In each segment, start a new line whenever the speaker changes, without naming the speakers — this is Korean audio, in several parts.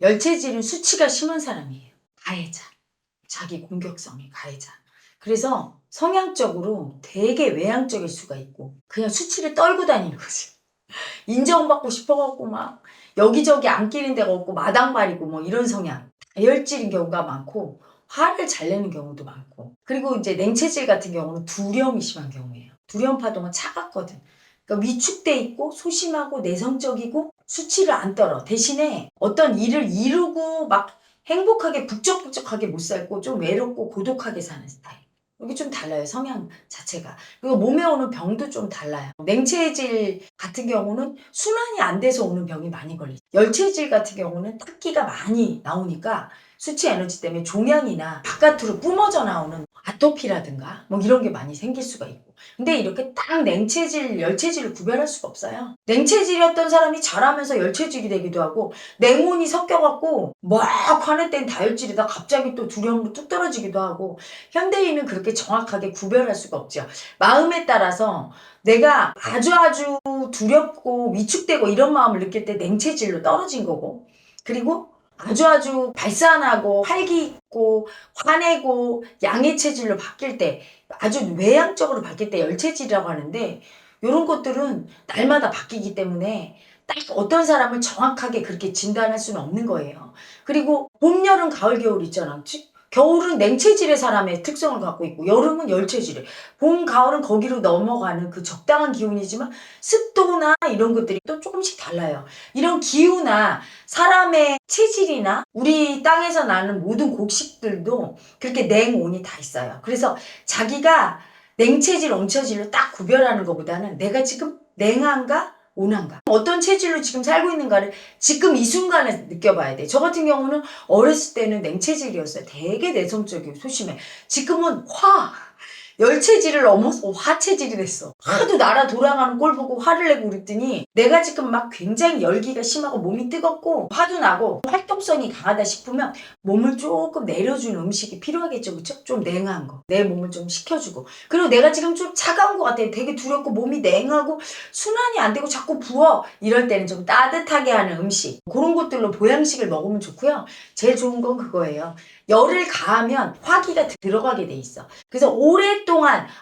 열체질은 수치가 심한 사람이에요. 가해자. 자기 공격성이 가해자. 그래서 성향적으로 되게 외향적일 수가 있고 그냥 수치를 떨고 다니는 거지. 인정받고 싶어갖고 막 여기저기 안 끼는 데가 없고 마당발이고 뭐 이런 성향. 다혈질인 경우가 많고 화를 잘 내는 경우도 많고 그리고 이제 냉체질 같은 경우는 두려움이 심한 경우예요. 두려움 파동은 차갑거든. 그러니까 위축돼 있고 소심하고 내성적이고 수치를 안 떨어. 대신에 어떤 일을 이루고 막 행복하게 북적북적하게 못 살고 좀 외롭고 고독하게 사는 스타일. 이게 좀 달라요 성향 자체가 그리고 몸에 오는 병도 좀 달라요 냉체질 같은 경우는 순환이 안 돼서 오는 병이 많이 걸리죠 열체질 같은 경우는 탁기가 많이 나오니까 수치 에너지 때문에 종양이나 바깥으로 뿜어져 나오는 아토피라든가 뭐 이런 게 많이 생길 수가 있고. 근데 이렇게 딱 냉체질, 열체질을 구별할 수가 없어요. 냉체질이었던 사람이 자라면서 열체질이 되기도 하고 냉온이 섞여갖고 막 화낼 땐 다혈질이다 갑자기 또 두려움으로 뚝 떨어지기도 하고 현대인은 그렇게 정확하게 구별할 수가 없죠. 마음에 따라서 내가 아주 아주 두렵고 위축되고 이런 마음을 느낄 때 냉체질로 떨어진 거고. 그리고 아주 아주 발산하고 활기 있고 화내고 양의 체질로 바뀔 때 아주 외향적으로 바뀔 때 열체질이라고 하는데 이런 것들은 날마다 바뀌기 때문에 딱 어떤 사람을 정확하게 그렇게 진단할 수는 없는 거예요. 그리고 봄, 여름, 가을, 겨울 있잖아. 치- 겨울은 냉체질의 사람의 특성을 갖고 있고 여름은 열체질에 봄, 가을은 거기로 넘어가는 그 적당한 기운이지만 습도나 이런 것들이 또 조금씩 달라요. 이런 기후나 사람의 체질이나 우리 땅에서 나는 모든 곡식들도 그렇게 냉온이 다 있어요. 그래서 자기가 냉체질, 온체질로 딱 구별하는 것보다는 내가 지금 냉한가? 온한가? 어떤 체질로 지금 살고 있는가를 지금 이 순간에 느껴봐야 돼. 저 같은 경우는 어렸을 때는 냉체질이었어요. 되게 내성적이고 소심해. 지금은 화! 열체질을 넘어서 화체질이 됐어. 하도 나라 돌아가는 꼴 보고 화를 내고 그랬더니 내가 지금 막 굉장히 열기가 심하고 몸이 뜨겁고 화도 나고 활동성이 강하다 싶으면 몸을 조금 내려주는 음식이 필요하겠죠. 그쵸? 좀 냉한 거. 내 몸을 좀 식혀주고. 그리고 내가 지금 좀 차가운 것 같아. 되게 두렵고 몸이 냉하고 순환이 안 되고 자꾸 부어. 이럴 때는 좀 따뜻하게 하는 음식. 그런 것들로 보양식을 먹으면 좋고요. 제일 좋은 건 그거예요. 열을 가하면 화기가 들어가게 돼 있어. 그래서 오랫동안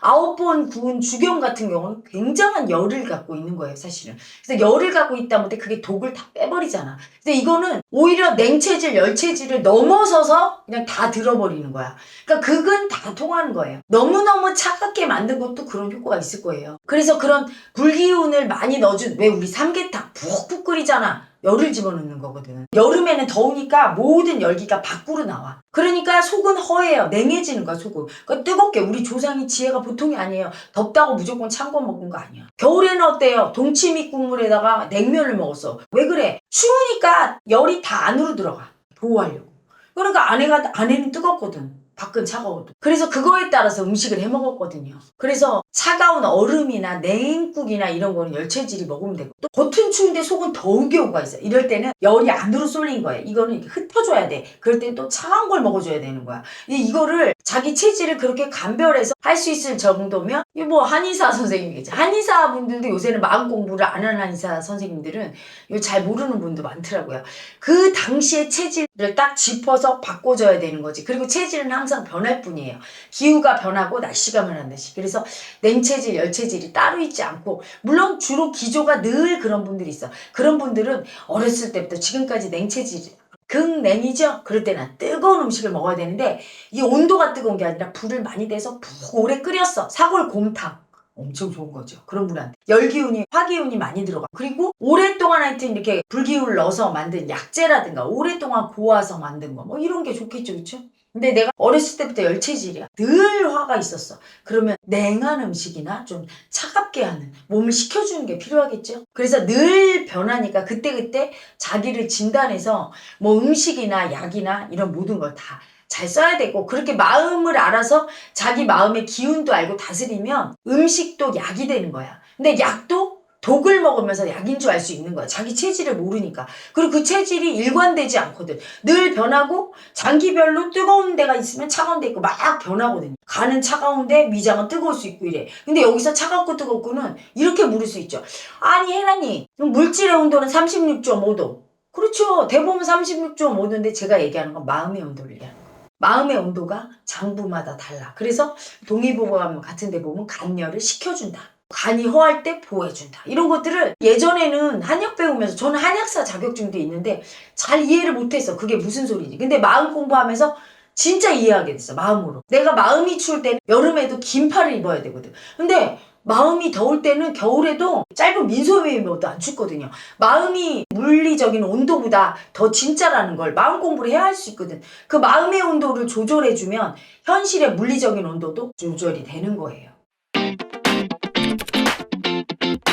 아홉 번 구운 주경 같은 경우는 굉장한 열을 갖고 있는 거예요, 사실은. 그래서 열을 갖고 있다 못해 그게 독을 다 빼버리잖아. 근데 이거는 오히려 냉체질, 열체질을 넘어서서 그냥 다 들어버리는 거야. 그러니까 극은 다 통하는 거예요. 너무너무 차갑게 만든 것도 그런 효과가 있을 거예요. 그래서 그런 불기운을 많이 넣어준, 왜 우리 삼계탕 푹푹 끓이잖아. 열을 집어넣는 거거든. 여름에는 더우니까 모든 열기가 밖으로 나와. 그러니까 속은 허해요. 냉해지는 거야, 속은. 그러니까 뜨겁게. 우리 조상이 지혜가 보통이 아니에요. 덥다고 무조건 찬 거 먹은 거 아니야. 겨울에는 어때요? 동치미 국물에다가 냉면을 먹었어. 왜 그래? 추우니까 열이 다 안으로 들어가. 보호하려고. 그러니까 안에가, 안에는 뜨겁거든. 밖은 차가워도. 그래서 그거에 따라서 음식을 해 먹었거든요. 그래서 차가운 얼음이나 냉국이나 이런 거는 열체질이 먹으면 되고 또 겉은 추운데 속은 더운 경우가 있어요. 이럴 때는 열이 안으로 쏠린 거예요. 이거는 이렇게 흩어줘야 돼. 그럴 때또 차가운 걸 먹어줘야 되는 거야. 이- 이거를 자기 체질을 그렇게 감별해서 할 수 있을 정도면 이 뭐 한의사 선생님이겠지. 한의사 분들도 요새는 마음 공부를 안 하는 한의사 선생님들은 이거 잘 모르는 분도 많더라고요. 그 당시의 체질을 딱 짚어서 바꿔줘야 되는 거지. 그리고 체질은 항상 변할 뿐이에요. 기후가 변하고 날씨가 변한다시. 그래서 냉체질, 열체질이 따로 있지 않고 물론 주로 기조가 늘 그런 분들이 있어. 그런 분들은 어렸을 때부터 지금까지 냉체질 극냉이죠? 그럴 때는 뜨거운 음식을 먹어야 되는데 이 온도가 뜨거운 게 아니라 불을 많이 대서 푹 오래 끓였어. 사골 곰탕. 엄청 좋은 거죠. 그런 분한테. 열기운이, 화기운이 많이 들어가. 그리고 오랫동안 하여튼 이렇게 불기운을 넣어서 만든 약재라든가 오랫동안 고아서 만든 거 뭐 이런 게 좋겠죠. 그렇죠? 근데 내가 어렸을 때부터 열체질이야. 늘 화가 있었어. 그러면 냉한 음식이나 좀 차갑게 하는 몸을 식혀주는 게 필요하겠죠. 그래서 늘 변하니까 그때그때 자기를 진단해서 뭐 음식이나 약이나 이런 모든 걸 다 잘 써야 되고 그렇게 마음을 알아서 자기 마음의 기운도 알고 다스리면 음식도 약이 되는 거야. 근데 약도 독을 먹으면서 약인 줄 알 수 있는 거야. 자기 체질을 모르니까. 그리고 그 체질이 일관되지 않거든. 늘 변하고 장기별로 뜨거운 데가 있으면 차가운 데 있고 막 변하거든요. 간은 차가운데 위장은 뜨거울 수 있고 이래. 근데 여기서 차갑고 뜨겁고는 이렇게 물을 수 있죠. 아니 혜란이 물질의 온도는 36.5도. 그렇죠. 대부분 36.5도인데 제가 얘기하는 건 마음의 온도를 얘기하는 거예요. 마음의 온도가 장부마다 달라. 그래서 동의보감 같은 데 보면 간열을 식혀준다. 간이 허할 때 보호해준다. 이런 것들을 예전에는 한약 배우면서 저는 한약사 자격증도 있는데 잘 이해를 못했어. 그게 무슨 소리지. 근데 마음 공부하면서 진짜 이해하게 됐어. 마음으로. 내가 마음이 추울 때 여름에도 긴팔을 입어야 되거든. 근데 마음이 더울 때는 겨울에도 짧은 민소매 입어도 안 춥거든요. 마음이 물리적인 온도보다 더 진짜라는 걸 마음 공부를 해야 할 수 있거든. 그 마음의 온도를 조절해주면 현실의 물리적인 온도도 조절이 되는 거예요.